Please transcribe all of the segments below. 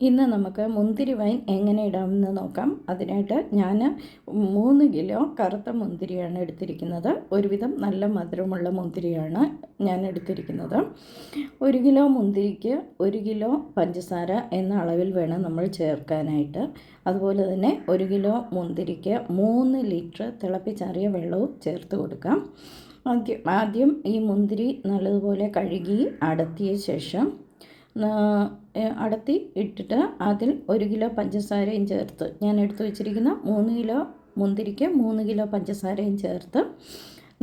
ഇന്ന് നമുക്ക് മുന്തിരി വൈൻ എങ്ങനെ ഇടാമെന്ന് നോക്കാം. അതിനായിട്ട് ഞാൻ മൂന്ന് കിലോ കറുത്ത മുന്തിരിയാണ് എടുത്തിരിക്കുന്നത്. ഒരുവിധം നല്ല മധുരമുള്ള മുന്തിരിയാണ് ഞാൻ എടുത്തിരിക്കുന്നത്. ഒരു കിലോ മുന്തിരിക്ക് ഒരു കിലോ പഞ്ചസാര എന്ന അളവിൽ വേണം നമ്മൾ ചേർക്കാനായിട്ട്. അതുപോലെ തന്നെ ഒരു കിലോ മുന്തിരിക്ക് മൂന്ന് ലിറ്റർ തിളപ്പിച്ചാറിയ വെള്ളവും ചേർത്ത് കൊടുക്കാം. ആദ്യം ആദ്യം ഈ മുന്തിരി നല്ലതുപോലെ കഴുകി അടത്തിയ ശേഷം അടത്തി ഇട്ടിട്ട് അതിൽ ഒരു കിലോ പഞ്ചസാരയും ചേർത്ത്. ഞാൻ എടുത്തു വെച്ചിരിക്കുന്ന മൂന്ന് കിലോ മുന്തിരിക്ക് മൂന്ന് കിലോ പഞ്ചസാരയും ചേർത്ത്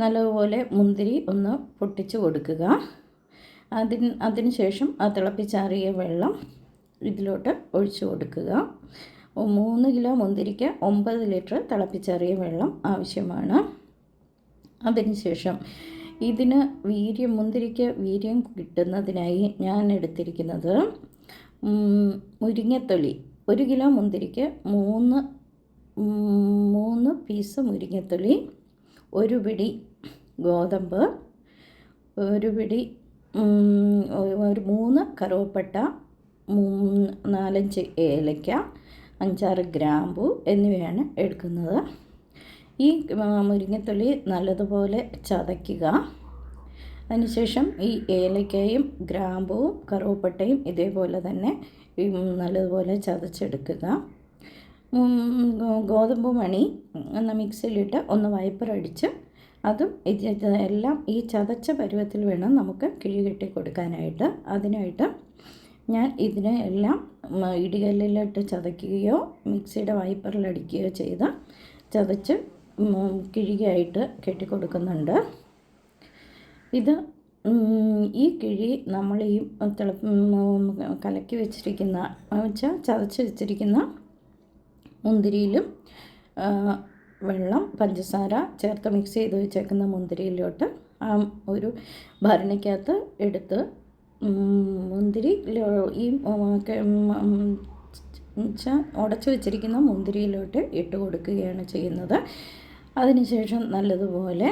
നല്ലതുപോലെ മുന്തിരി ഒന്ന് പൊട്ടിച്ച് കൊടുക്കുക. അതിന് അതിന് ശേഷം ആ തിളപ്പിച്ചാറിയ വെള്ളം ഇതിലോട്ട് ഒഴിച്ചു കൊടുക്കുക. മൂന്ന് കിലോ മുന്തിരിക്ക് ഒമ്പത് ലിറ്റർ തിളപ്പിച്ചാറിയ വെള്ളം ആവശ്യമാണ്. അതിനുശേഷം ഇതിന് വീര്യം മുന്തിരിക്ക് വീര്യം കിട്ടുന്നതിനായി ഞാൻ എടുത്തിരിക്കുന്നത് മുരിങ്ങത്തൊലി. ഒരു കിലോ മുന്തിരിക്ക് മൂന്ന് മൂന്ന് പീസ് മുരിങ്ങത്തൊലി ഒരു പിടി ഗോതമ്പ് ഒരു പിടി ഒരു മൂന്ന് കറുവപ്പട്ട നാലഞ്ച് ഏലയ്ക്ക അഞ്ചാറ് ഗ്രാമ്പു എന്നിവയാണ് എടുക്കുന്നത്. ഈ മുരിങ്ങത്തൊലി നല്ലതുപോലെ ചതയ്ക്കുക. അതിനുശേഷം ഈ ഏലക്കയും ഗ്രാമ്പുവും കറുവപ്പട്ടയും ഇതേപോലെ തന്നെ നല്ലതുപോലെ ചതച്ചെടുക്കുക. ഗോതമ്പ് മണി എന്ന മിക്സിയിലിട്ട് ഒന്ന് വൈപ്പറടിച്ച് അതും എല്ലാം ഈ ചതച്ച പരുവത്തിൽ വേണം നമുക്ക് കിഴി കെട്ടി കൊടുക്കാനായിട്ട്. അതിനായിട്ട് ഞാൻ ഇതിനെ എല്ലാം ഇടികല്ലിലിട്ട് ചതയ്ക്കുകയോ മിക്സിയുടെ വൈപ്പറിലടിക്കുകയോ ചെയ്ത് ചതച്ച് കിഴികയായിട്ട് കെട്ടിക്കൊടുക്കുന്നുണ്ട്. ഇത് ഈ കിഴി നമ്മൾ ഈ തിള കലക്കി വെച്ചിരിക്കുന്ന വെച്ചാൽ ചതച്ച് വെച്ചിരിക്കുന്ന മുന്തിരിയിലും വെള്ളം പഞ്ചസാര ചേർത്ത് മിക്സ് ചെയ്ത് വെച്ചേക്കുന്ന മുന്തിരിയിലോട്ട് ആ ഒരു ഭരണിക്കകത്ത് എടുത്ത് മുന്തിരി ഈ ഉടച്ചു വെച്ചിരിക്കുന്ന മുന്തിരിയിലോട്ട് ഇട്ട് കൊടുക്കുകയാണ് ചെയ്യുന്നത്. അതിനുശേഷം നല്ലതുപോലെ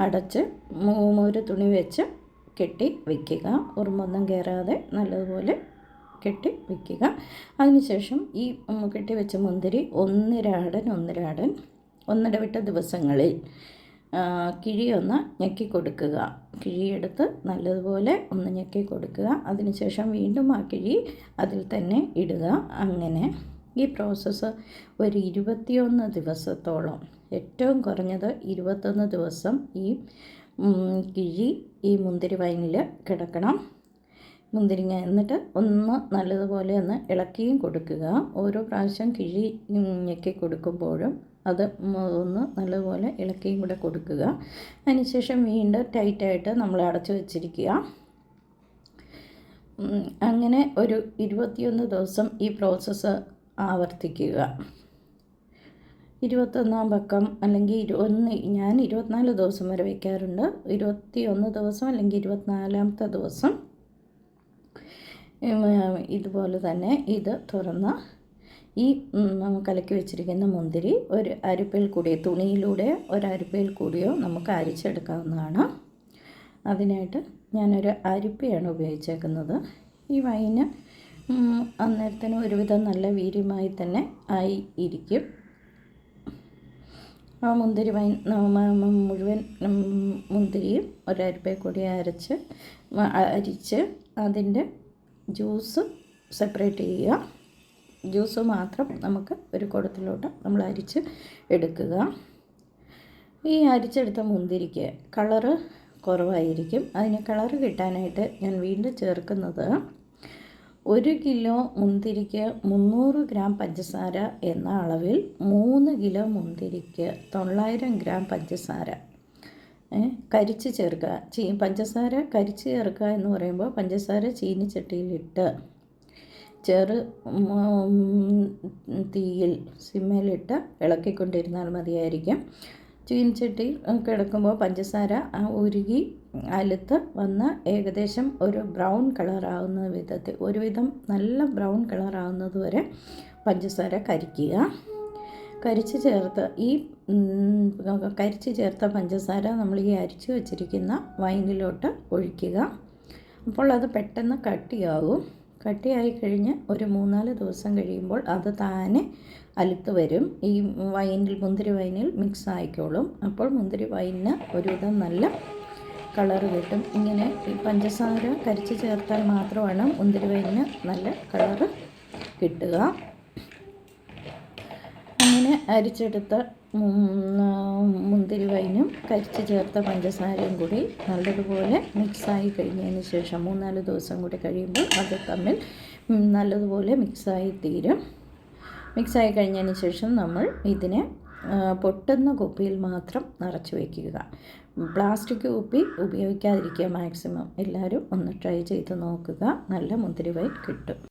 അടച്ച് ഒരു തുണി വെച്ച് കെട്ടി വയ്ക്കുക ഉറുമ്പൊന്നും കയറാതെ നല്ലതുപോലെ കെട്ടി വയ്ക്കുക അതിനുശേഷം ഈ കെട്ടി വെച്ച മുന്തിരി ഒന്നിരാടൻ ഒന്നിരാടൻ ഒന്നിടവിട്ട ദിവസങ്ങളിൽ കിഴിയൊന്ന് ഞെക്കി കൊടുക്കുക. കിഴിയെടുത്ത് നല്ലതുപോലെ ഒന്ന് ഞെക്കി കൊടുക്കുക. അതിനുശേഷം വീണ്ടും ആ കിഴി അതിൽ തന്നെ ഇടുക. അങ്ങനെ ഈ പ്രോസസ്സ് ഒരു ഇരുപത്തിയൊന്ന് ദിവസത്തോളം ഏറ്റവും കുറഞ്ഞത് ഇരുപത്തൊന്ന് ദിവസം ഈ കിഴി ഈ മുന്തിരി വൈനിൽ കിടക്കണം. മുന്തിരിങ്ങ എന്നിട്ട് ഒന്ന് നല്ലതുപോലെ ഒന്ന് ഇളക്കിയും കൊടുക്കുക. ഓരോ പ്രാവശ്യം കിഴി ഞെക്കി കൊടുക്കുമ്പോഴും അത് ഒന്ന് നല്ലതുപോലെ ഇളക്കിയും കൂടെ കൊടുക്കുക. അതിനുശേഷം വീണ്ടും ടൈറ്റായിട്ട് നമ്മൾ അടച്ചു വെച്ചിരിക്കുക. അങ്ങനെ ഒരു ഇരുപത്തിയൊന്ന് ദിവസം ഈ പ്രോസസ്സ് ആവർത്തിക്കുക. ഇരുപത്തൊന്നാം പക്കം അല്ലെങ്കിൽ ഇരു ഒന്ന് ഞാൻ ഇരുപത്തിനാല് ദിവസം വരെ വയ്ക്കാറുണ്ട്. ഇരുപത്തി ഒന്ന് ദിവസം അല്ലെങ്കിൽ ഇരുപത്തിനാലാമത്തെ ദിവസം ഇതുപോലെ തന്നെ ഇത് തുറന്ന് ഈ കലക്കി വെച്ചിരിക്കുന്ന മുന്തിരി ഒരു അരിപ്പയിൽ കൂടി തുണിയിലൂടെ ഒരു അരിപ്പയിൽ കൂടിയോ നമുക്ക് അരിച്ചെടുക്കാവുന്നതാണ്. അതിനായിട്ട് ഞാനൊരു അരിപ്പയാണ് ഉപയോഗിച്ചേക്കുന്നത്. ഈ വൈന് അന്നേരത്തിന് ഒരുവിധം നല്ല വീര്യമായി തന്നെ ആയി ഇരിക്കും. ആ മുന്തിരി വൈൻ മുഴുവൻ മുന്തിരിയും ഒരരിപ്പയിൽ കൂടി അരച്ച് അരിച്ച് അതിന്റെ ജ്യൂസ് സെപ്പറേറ്റ് ചെയ്യുക. ജ്യൂസ് മാത്രം നമുക്ക് ഒരു കുടത്തിലോട്ട് നമ്മൾ അരിച്ച് എടുക്കുക. ഈ അരിച്ചെടുത്ത മുന്തിരിക്ക് കളറ് കുറവായിരിക്കും. അതിന് കളറ് കിട്ടാനായിട്ട് ഞാൻ വീണ്ടും ചേർക്കുന്നത് ഒരു കിലോ മുന്തിരിക്ക് മുന്നൂറ് ഗ്രാം പഞ്ചസാര എന്ന അളവിൽ മൂന്ന് കിലോ മുന്തിരിക്ക് തൊള്ളായിരം ഗ്രാം പഞ്ചസാര. കരിച്ച് ചേർക്കുക ചീ പഞ്ചസാര കരിച്ച് ചേർക്കുക എന്ന് പറയുമ്പോൾ പഞ്ചസാര ചീനിച്ചട്ടിയിലിട്ട് ചെറു തീയിൽ സിമ്മയിലിട്ട് ഇളക്കിക്കൊണ്ടിരുന്നാൽ മതിയായിരിക്കും. ചീനിച്ചട്ടി കിടക്കുമ്പോൾ പഞ്ചസാര ഉരുകി അലുത്ത് വന്ന് ഏകദേശം ഒരു ബ്രൗൺ കളറാവുന്ന വിധത്തിൽ ഒരുവിധം നല്ല ബ്രൗൺ കളറാവുന്നത് വരെ പഞ്ചസാര കരിക്കുക. കരിച്ച് ചേർത്ത് ഈ കരിച്ച് ചേർത്ത പഞ്ചസാര നമ്മൾ ഈ അരിച്ച് വച്ചിരിക്കുന്ന വൈനിലോട്ട് ഒഴിക്കുക. അപ്പോൾ അത് പെട്ടെന്ന് കട്ടിയാകും. കട്ടിയായി കഴിഞ്ഞ് ഒരു മൂന്നാൽ ദിവസം കഴിയുമ്പോൾ അത് താനെ അലുത്ത് വരും. ഈ വൈനിൽ മുന്തിരി വൈനിൽ മിക്സ് ആയിക്കോളും. അപ്പോൾ മുന്തിരി വൈനിന് ഒരുവിധം നല്ല കളർ കിട്ടും. ഇങ്ങനെ ഈ പഞ്ചസാര കരിച്ച് ചേർത്താൽ മാത്രമാണ് മുന്തിരി വൈനിന് നല്ല കളറ് കിട്ടുക. അങ്ങനെ അരിച്ചെടുത്ത മുന്തിരി വൈനും കരിച്ച് ചേർത്ത പഞ്ചസാരയും കൂടി നല്ലതുപോലെ മിക്സായി കഴിഞ്ഞതിന് ശേഷം മൂന്നാൽ ദിവസം കൂടി കഴിയുമ്പോൾ അത് തമ്മിൽ നല്ലതുപോലെ മിക്സായി തീരും. മിക്സായി കഴിഞ്ഞതിന് ശേഷം നമ്മൾ ഇതിനെ പൊട്ടുന്ന കുപ്പിയിൽ മാത്രം നിറച്ച് വയ്ക്കുക പ്ലാസ്റ്റിക് കുപ്പി ഉപയോഗിക്കാതിരിക്കുക മാക്സിമം എല്ലാവരും ഒന്ന് ട്രൈ ചെയ്ത് നോക്കുക. നല്ല മുന്തിരി വൈൻ കിട്ടും.